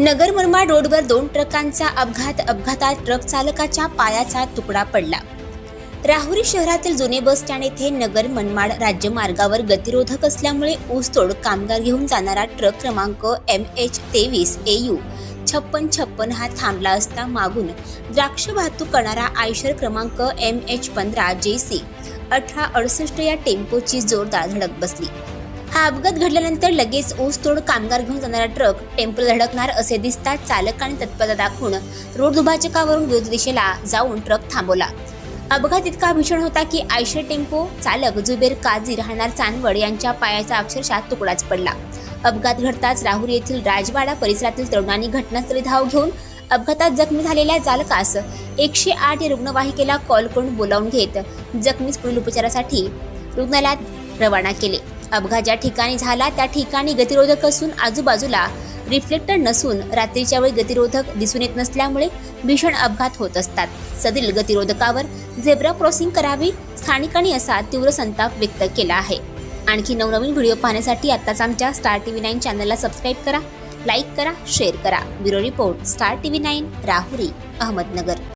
नगर मुरमाड रोडवर दोन ट्रकांचा अपघात अपघातात ट्रक चालकाच्या पायाचा तुकडा पडला. राहुरी शहरातील जुने बस स्टँड येथे नगर मनमाड राज्यमार्गावर गतिरोधक असल्यामुळे ऊसतोड कामगार घेऊन जाणारा ट्रक क्रमांक एम एच तेवीस ए यू छप्पन छप्पन हा थांबला असता मागून द्राक्ष वाहतूक करणारा आयशर क्रमांक एम एच पंधरा जे सी अठरा अडुसष्ट या टेम्पोची जोरदार धडक बसली. हा अपघात घडल्यानंतर लगेच ऊसतोड कामगार घेऊन जाणारा ट्रक टेम्पो धडकणार असे दिसताच चालकाने तत्परता दाखवून रोड दुभाजकावरून विरुद्ध दिशेला जाऊन ट्रक थांबवला. अपघात इतका भीषण होता की आयशर टेम्पो चालक जुबेर काझी राहणार चांदवड यांच्या पायाचा अक्षरशः तुकडाच पडला. अपघात घडताच राहुरी येथील राजवाडा परिसरातील तरुणांनी घटनास्थळी धाव घेऊन अपघातात जखमी झालेल्या चालकास एकशे आठ या रुग्णवाहिकेला कॉल करून बोलावून घेत जखमीस पुढील उपचारासाठी रुग्णालयात रवाना केले. अपघात ज्या ठिकाणी झाला त्या ठिकाणी गतिरोधक असून आजूबाजूला रिफ्लेक्टर नसून रात्रीच्या वेळी गतिरोधक दिसून येत नसल्यामुळे भीषण अपघात होत असतात. सदरील गतिरोधकावर झेब्रा क्रॉसिंग करावी स्थानिकांनी असा तीव्र संताप व्यक्त केला आहे. आणखी नवनवीन व्हिडिओ पाहण्यासाठी आत्ताच आमच्या स्टार टी व्ही नाईन चॅनलला सबस्क्राईब करा लाईक करा शेअर करा. Bureau report star T V nine Rahuri Ahmednagar.